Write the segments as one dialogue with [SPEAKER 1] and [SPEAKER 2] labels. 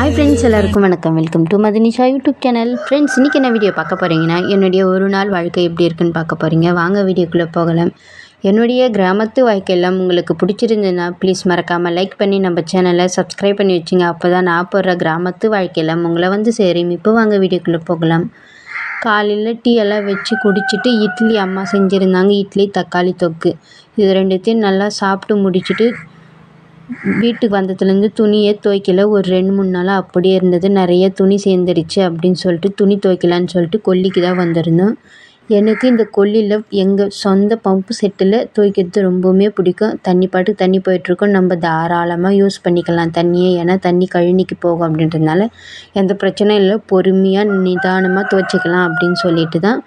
[SPEAKER 1] Hi friends எல்லாருக்கும் வணக்கம். Welcome to Madhinisha YouTube channel friends இன்றைக்கி என்ன வீடியோ பார்க்க போகிறீங்கன்னா என்னுடைய ஒரு நாள் வாழ்க்கை எப்படி இருக்குன்னு பார்க்க போகிறீங்க வாங்க வீடியோக்குள்ளே போகலாம். என்னுடைய கிராமத்து வாழ்க்கையெல்லாம் உங்களுக்கு பிடிச்சிருந்ததுன்னா ப்ளீஸ் மறக்காமல் லைக் பண்ணி நம்ம சேனலை சப்ஸ்கிரைப் பண்ணி வச்சுங்க. அப்போ தான் நான் போடுற கிராமத்து வாழ்க்கையெல்லாம் உங்களை வந்து சேரும். இப்போ வாங்க வீடியோக்குள்ளே போகலாம். காலையில் டீ எல்லாம் வச்சு குடிச்சிட்டு இட்லி அம்மா செஞ்சுருந்தாங்க. இட்லி தக்காளி தொக்கு. இது ரெண்டுத்தையும் நல்லா சாப்பிட்டு முடிச்சுட்டு வீட்டுக்கு வந்ததுலேருந்து துணியே துவைக்கல. ஒரு ரெண்டு மூணு நாளாக அப்படியே இருந்தது. நிறைய துணி சேர்ந்துடுச்சு அப்படின்னு சொல்லிட்டு துணி துவைக்கலான்னு சொல்லிட்டு கொல்லிக்கு தான் வந்திருந்தோம். எனக்கு இந்த கொல்லியில் எங்கள் சொந்த பம்பு செட்டில் துவைக்கிறது ரொம்பவுமே பிடிக்கும். தண்ணி பாட்டுக்கு தண்ணி போயிட்டுருக்கோம். நம்ம தாராளமாக யூஸ் பண்ணிக்கலாம். தண்ணியை ஏன்னா தண்ணி கழனிக்கு போகும் அப்படின்றதுனால எந்த பிரச்சனையும் இல்லை. பொறுமையாக நிதானமாக துவைச்சிக்கலாம் அப்படின்னு சொல்லிட்டு தான்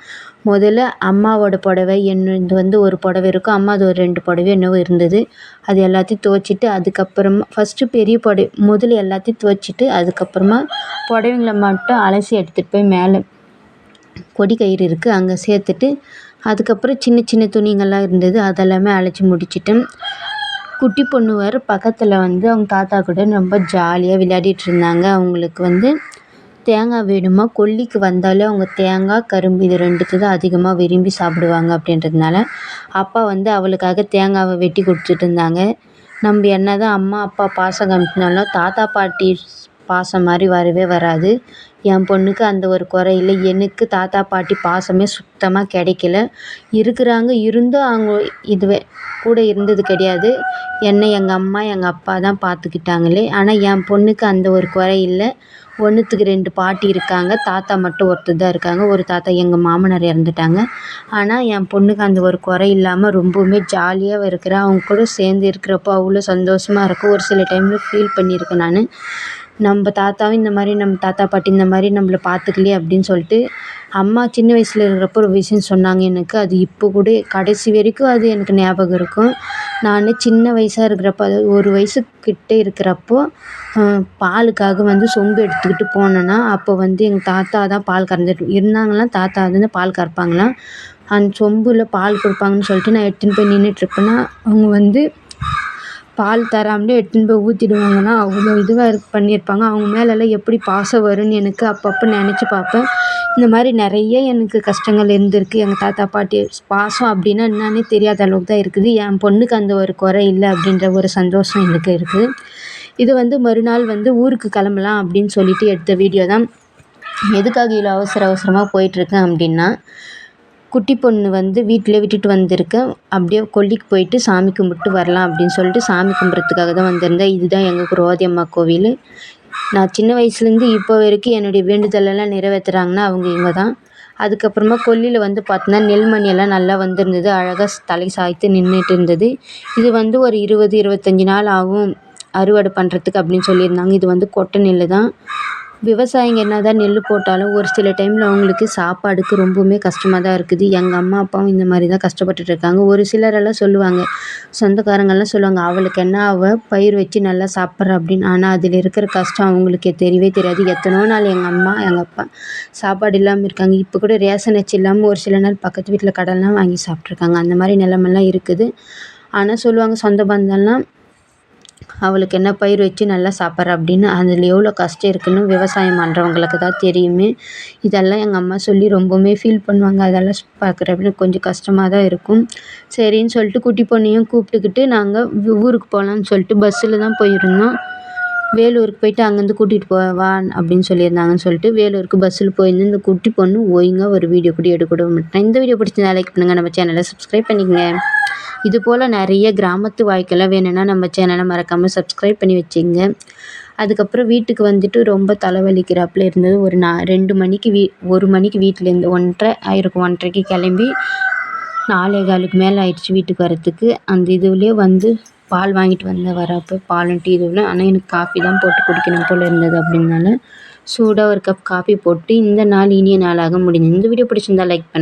[SPEAKER 1] முதல்ல அம்மாவோட புடவை என்னது வந்து ஒரு புடவை இருக்கும் அம்மா அது ஒரு ரெண்டு புடவை என்னவோ இருந்தது. அது எல்லாத்தையும் துவைச்சிட்டு அதுக்கப்புறமா ஃபஸ்ட்டு பெரிய புடவை முதல்ல எல்லாத்தையும் துவைச்சிட்டு அதுக்கப்புறமா புடவைங்கள மட்டும் அலசி எடுத்துகிட்டு போய் மேலே கொடி கயிறு இருக்குது அங்கே சேர்த்துட்டு அதுக்கப்புறம் சின்ன சின்ன துணிங்கள்லாம் இருந்தது அதெல்லாமே அலசி முடிச்சிட்டு குட்டி பொண்ணு வேறு பக்கத்தில் வந்து அவங்க தாத்தா கூட ரொம்ப ஜாலியாக விளையாடிட்டு இருந்தாங்க. அவங்களுக்கு வந்து தேங்காய் வேணுமா? கொல்லிக்கு வந்தாலே அவங்க தேங்காய் கரும்பு இது ரெண்டுத்தை தான் அதிகமாக விரும்பி சாப்பிடுவாங்க அப்படின்றதுனால அப்பா வந்து அவளுக்காக தேங்காவை வெட்டி கொடுத்துட்டு இருந்தாங்க. நம்ம என்ன தான் அம்மா அப்பா பாசம் காமிச்சினாலும் தாத்தா பாட்டி பாசம் மாதிரி வரவே வராது. என் பொண்ணுக்கு அந்த ஒரு குறை இல்லை. எனக்கு தாத்தா பாட்டி பாசமே சுத்தமாக கிடைக்கல. இருக்கிறாங்க. இருந்தும் அவங்க இதுவே கூட இருந்தது கிடையாது. என்னை எங்கள் அம்மா எங்கள் அப்பா தான் பார்த்துக்கிட்டாங்களே. ஆனால் என் பொண்ணுக்கு அந்த ஒரு குறை இல்லை. ஒன்றுத்துக்கு ரெண்டு பாட்டி இருக்காங்க. தாத்தா மட்டும் ஒருத்தர் தான் இருக்காங்க. ஒரு தாத்தா எங்கள் மாமனார் இறந்துட்டாங்க. ஆனால் என் பொண்ணுக்கு அந்த ஒரு குறை இல்லாமல் ரொம்பவுமே ஜாலியாக இருக்கிறா அவங்க கூட சேர்ந்து இருக்கிறப்போ அவ்வளோ சந்தோஷமாக இருக்கும். ஒரு சில டைமில் ஃபீல் பண்ணியிருக்கேன் நான். நம்ம தாத்தாவும் இந்த மாதிரி நம்ம தாத்தா பாட்டி இந்த மாதிரி நம்மள பார்த்துக்கலையே அப்படின்னு சொல்லிட்டு அம்மா சின்ன வயசில் இருக்கிறப்போ ஒரு விஷயம் சொன்னாங்க எனக்கு. அது இப்போ கூட கடைசி வரைக்கும் அது எனக்கு ஞாபகம் இருக்கும். நான் சின்ன வயசாக இருக்கிறப்ப அதாவது ஒரு வயசு கிட்டே இருக்கிறப்போ பாலுக்காக வந்து சொம்பு எடுத்துக்கிட்டு போனேன்னா அப்போ வந்து எங்கள் தாத்தா தான் பால் கறந்துட்டு இருந்தாங்களாம். தாத்தா வந்து பால் கறப்பாங்களாம். அந்த சொம்பில் பால் கொடுப்பாங்கன்னு சொல்லிட்டு நான் எடுத்துன்னு போய் நின்றுட்டுருப்பேன்னா அவங்க வந்து பால் தராமலே எடுத்துன்னு போய் ஊற்றிடுவாங்கன்னா அவ்வளோ இதுவாக இது பண்ணியிருப்பாங்க. அவங்க மேலெல்லாம் எப்படி பாசம் வரும்னு எனக்கு அப்பப்போ நினச்சி பார்ப்பேன். இந்த மாதிரி நிறைய எனக்கு கஷ்டங்கள் இருந்திருக்கு. எங்கள் தாத்தா பாட்டி பாசம் அப்படின்னா என்னன்னே தெரியாத அளவுக்கு தான் இருக்குது. என் பொண்ணுக்கு அந்த ஒரு குறை இல்லை அப்படின்ற ஒரு சந்தோஷம் எனக்கு இருக்குது இது வந்து மறுநாள் வந்து ஊருக்கு கிளம்பலாம் அப்படின்னு சொல்லிட்டு எடுத்த வீடியோ தான். எதுக்காக இவ்வளோ அவசர அவசரமாக போயிட்டுருக்கேன் அப்படின்னா குட்டி பொண்ணு வந்து வீட்டில் விட்டுட்டு வந்திருக்கேன் அப்படியே கொல்லிக்கு போயிட்டு சாமி கும்பிட்டு வரலாம் அப்படின்னு சொல்லிட்டு சாமி கும்பிட்றதுக்காக தான் வந்திருந்தேன். இதுதான் எங்கள் குரோதி அம்மா கோவில். நான் சின்ன வயசுலேருந்து இப்போ வரைக்கும் என்னுடைய வேண்டுதலெல்லாம் நிறைவேற்றுறாங்கன்னா அவங்க இவங்க தான். அதுக்கப்புறமா கொல்லியில் வந்து பார்த்தோன்னா நெல்மணி எல்லாம் நல்லா வந்திருந்தது. அழகாக தலை சாய்த்து நின்றுட்டு இருந்தது. இது வந்து ஒரு இருபது இருபத்தஞ்சி நாள் ஆகும் அறுவடை பண்ணுறதுக்கு அப்படின்னு சொல்லியிருந்தாங்க. இது வந்து கொட்டை நெல் தான். விவசாயிங்க என்ன தான் நெல் போட்டாலும் ஒரு சில டைமில் அவங்களுக்கு சாப்பாடுக்கு ரொம்பவுமே கஷ்டமாக தான் இருக்குது. எங்கள் அம்மா அப்பாவும் இந்த மாதிரி தான் கஷ்டப்பட்டுட்டு இருக்காங்க. ஒரு சிலரெல்லாம் சொல்லுவாங்க சொந்தக்காரங்கள்லாம் சொல்லுவாங்க அவளுக்கு என்ன அவள் பயிர் வச்சு நல்லா சாப்பிட்றா அப்படின்னு. ஆனால் அதில் இருக்கிற கஷ்டம் அவங்களுக்கு தெரியவே தெரியாது. எத்தனோ நாள் எங்கள் அம்மா எங்கள் அப்பா சாப்பாடு இல்லாமல் இருக்காங்க. இப்போ கூட ரேஷன் அச்சு இல்லாமல் ஒரு சில நாள் பக்கத்து வீட்டில் கடன்லாம் வாங்கி சாப்பிட்ருக்காங்க அந்த மாதிரி நிலமெல்லாம் இருக்குது. ஆனால் சொல்லுவாங்க சொந்த பந்தம்லாம் அவளுக்கு என்ன பயிர் வச்சு நல்லா சாப்பிட்றா அப்படின்னு அதில் எவ்வளோ கஷ்டம் இருக்குதுன்னு விவசாயம் பண்ணுறவங்களுக்கு தான் தெரியுமே. இதெல்லாம் எங்கள் அம்மா சொல்லி ரொம்பவுமே ஃபீல் பண்ணுவாங்க. அதெல்லாம் பார்க்குறப்ப கொஞ்சம் கஷ்டமாக தான் இருக்கும். சரின்னு சொல்லிட்டு குட்டி பொண்ணையும் கூப்பிட்டுக்கிட்டு நாங்கள் ஊருக்கு போகலான்னு சொல்லிட்டு பஸ்ஸில் தான் போயிருந்தோம். வேலூருக்கு போயிட்டு அங்கேருந்து கூட்டிகிட்டு போ வா அப்படின்னு சொல்லியிருந்தாங்கன்னு சொல்லிட்டு வேலூருக்கு பஸ்ஸில் போயிருந்து இந்த குட்டி பொண்ணு ஒழுங்காக ஒரு வீடியோ கூட எடுக்க மாட்டேன். இந்த வீடியோ பிடிச்சிருந்தா லைக் பண்ணுங்கள் நம்ம சேனலை சப்ஸ்கிரைப் பண்ணிக்கங்க. இது போல் நிறைய கிராமத்து வாழ்க்கைலாம் வேணும்னா நம்ம சேனலை மறக்காமல் சப்ஸ்கிரைப் பண்ணி வச்சுங்க. அதுக்கப்புறம் வீட்டுக்கு வந்துட்டு ரொம்ப தலைவலிக்கிறாப்புல இருந்தது. ஒரு நா ரெண்டு மணிக்கு வீ ஒரு மணிக்கு வீட்டிலேருந்து ஒன்றரை ஆயிருக்கும் ஒன்றரைக்கு கிளம்பி நாலே காலுக்கு மேலே ஆயிடுச்சு வீட்டுக்கு வரத்துக்கு அந்த இதுலேயே வந்து பால் வாங்கிட்டு வந்தேன் வரப்போ பாலும் டீ தூளும் ஆனால் எனக்கு காஃபி தான் போட்டு குடிக்கணும் போல் இருந்தது அப்படின்னால சூடாக ஒரு கப் காஃபி போட்டு இந்த நாள் இனிய நாளாக முடிஞ்சு இந்த வீடியோ பிடிச்சிருந்தா லைக் பண்ணுங்கள்